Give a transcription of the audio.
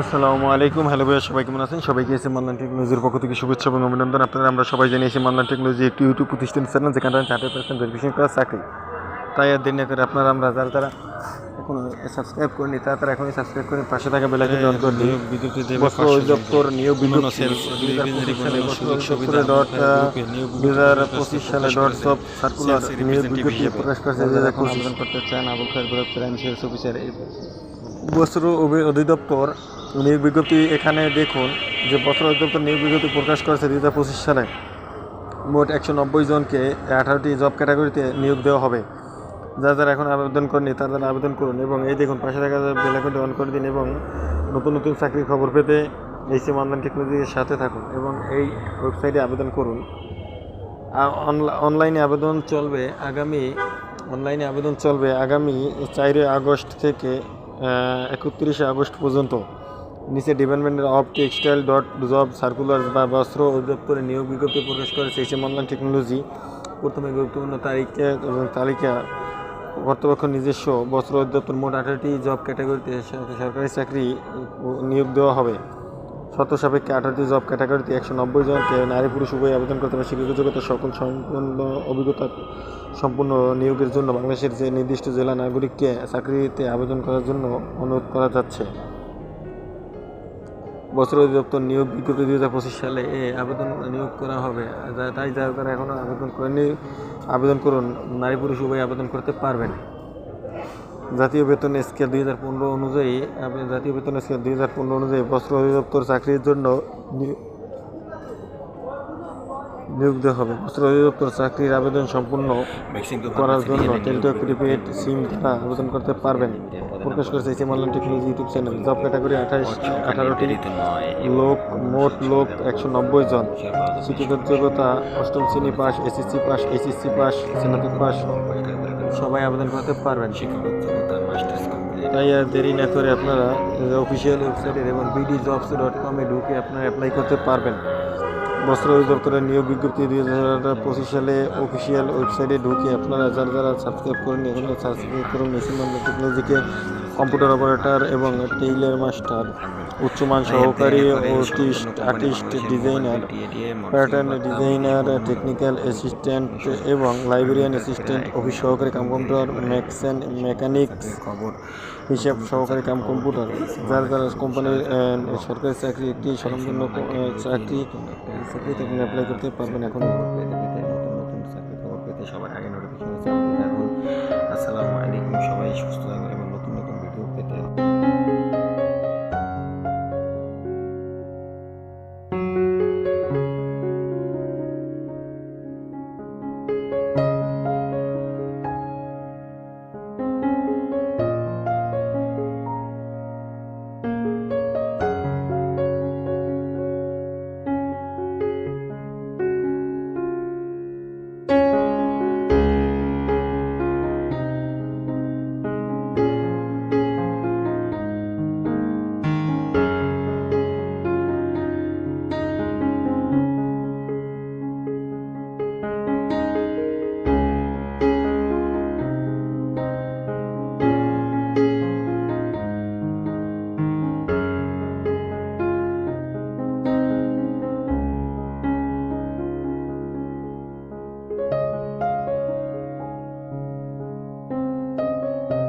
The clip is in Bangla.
আসসালামু আলাইকুম। হ্যালো ভাইয়া সবাই কেমন আছেন? সবাইকে এসে মান্নান টেকনোলজির পক্ষ থেকে শুভেচ্ছা এবং অভিনন্দন। আপনারা আমরা সবাই জানি এসে মান্নান টেকনোলজি একটি ইউটিউব প্রতিষ্ঠান চ্যানেল যেখানে চার্টার পার্সেন্ট ভেরিফিকেশন করা চাকরি। তাই আর দেরি না করে আপনারা আমরা যারা তারা এখন সাবস্ক্রাইব করিনি তারা তারা এখনই সাবস্ক্রাইব করে পাশে থাকা বেলাকে অন করে বিদ্যুৎ অধিদপ্তর নিয়োগ বিজ্ঞপ্তি ডট দুই হাজার পঁচিশ সালে ডট সব সার্কুলার নিয়োগ বিজ্ঞপ্তি প্রকাশ করেছে। যে এখন আবেদন করতে চান আবুল খায়ের বিরোধ প্রাইম অফিসার বস্ত্র অধিদপ্তর নিয়োগ বিজ্ঞপ্তি এখানে দেখুন যে বস্ত্র অধিদপ্তর নিয়োগ বিজ্ঞপ্তি প্রকাশ করেছে দুই হাজার পঁচিশ সালে। মোট একশো নব্বই জনকে আঠারোটি জব ক্যাটাগরিতে নিয়োগ দেওয়া হবে। যারা যারা এখন আবেদন করেনি তারা তারা আবেদন করুন এবং এই দেখুন, পাশে থাকা বেলাকনটি অন করে দিন এবং নতুন নতুন চাকরির খবর পেতে এই সিম অনলাইন টেকনোলজির সাথে থাকুন এবং এই ওয়েবসাইটে আবেদন করুন। অনলাইনে আবেদন চলবে আগামী, অনলাইনে আবেদন চলবে আগামী চারই আগস্ট থেকে একত্রিশে আগস্ট পর্যন্ত নিচে department of textile dot job circular বা বস্ত্র অধিদপ্তরে নিয়োগ বিজ্ঞপ্তি প্রকাশ করেছে এসএম অনলাইন টেকনোলজি প্রথমে গুরুত্বপূর্ণ তারিখে তালিকা কর্তৃপক্ষ নিজস্ব বস্ত্র অধিদপ্তর মোট আঠারোটি জব ক্যাটাগরিতে সরকারি চাকরি নিয়োগ দেওয়া হবে। শর্ত সাপেক্ষে আঠারোটি জব ক্যাটাগরিতে একশো নব্বই জনকে নারী পুরুষ উভয় আবেদন করতে পারে যোগ্যতা সকল সম্পূর্ণ অভিজ্ঞতা সম্পূর্ণ নিয়োগের জন্য বাংলাদেশের যে নির্দিষ্ট জেলা নাগরিককে চাকরিতে আবেদন করার জন্য অনুরোধ করা যাচ্ছে। বস্ত্র অধিদপ্তর নিয়োগ বিজ্ঞপ্তি দুই হাজার পঁচিশ সালে এ আবেদন নিয়োগ করা হবে। তাই যারা তারা এখনও আবেদন করেনি আবেদন করুন, নারী পুরুষ উভয় আবেদন করতে পারবেন। জাতীয় বেতন স্কেল দুই হাজার পনেরো অনুযায়ী জাতীয় বেতন স্কেল দুই হাজার পনেরো অনুযায়ী বস্ত্র অধিদপ্তর চাকরির জন্য নিয়োগ দেওয়া হবে। বস্ত্র অধিদপ্তর চাকরির আবেদন সম্পূর্ণ করার জন্য টেলিটক প্রিপেড সিম দ্বারা আবেদন করতে পারবেন। প্রকাশ করেছে সিম online technology YouTube channel. Job category আঠাশ আঠারোটি লোক মোট লোক একশো নব্বই জন। শিক্ষিত যোগ্যতা অষ্টম শ্রেণি pass SSC pass HSC pass স্নাতক পাস সবাই আবেদন করতে পারবেন তাই আর দেরি না করে আপনারা অফিসিয়াল ওয়েবসাইটের এবং বিডি জবস ডট কমে ঢুকে আপনারা অ্যাপ্লাই করতে পারবেন। বস্ত্র অধিদপ্তরের নিয়োগ বিজ্ঞপ্তি দুই হাজার পঁচিশ সালে অফিসিয়াল ওয়েবসাইটে ঢুকে আপনারা যারা যারা সাবস্ক্রাইব করেন এখানে সাবস্ক্রাইব করুন মেশিন টেকনোলজিকে কম্পিউটার অপারেটর এবং টেইলার মাস্টার, উচ্চমান সহকারী artist artist, designer, pattern designer, technical assistant এবং লাইব্রেরিয়ান অ্যাসিস্ট্যান্ট, অফিস সহকারী কাম কম্পিউটার ম্যাকসেন মেকানিক্স খবর হিসাব সহকারী কাম কম্পিউটার, যার দ্বারা কোম্পানির সরকারি চাকরি একটি স্বনামধন্য চাকরি চাকরিতে আপনি অ্যাপ্লাই করতে পারবেন এখন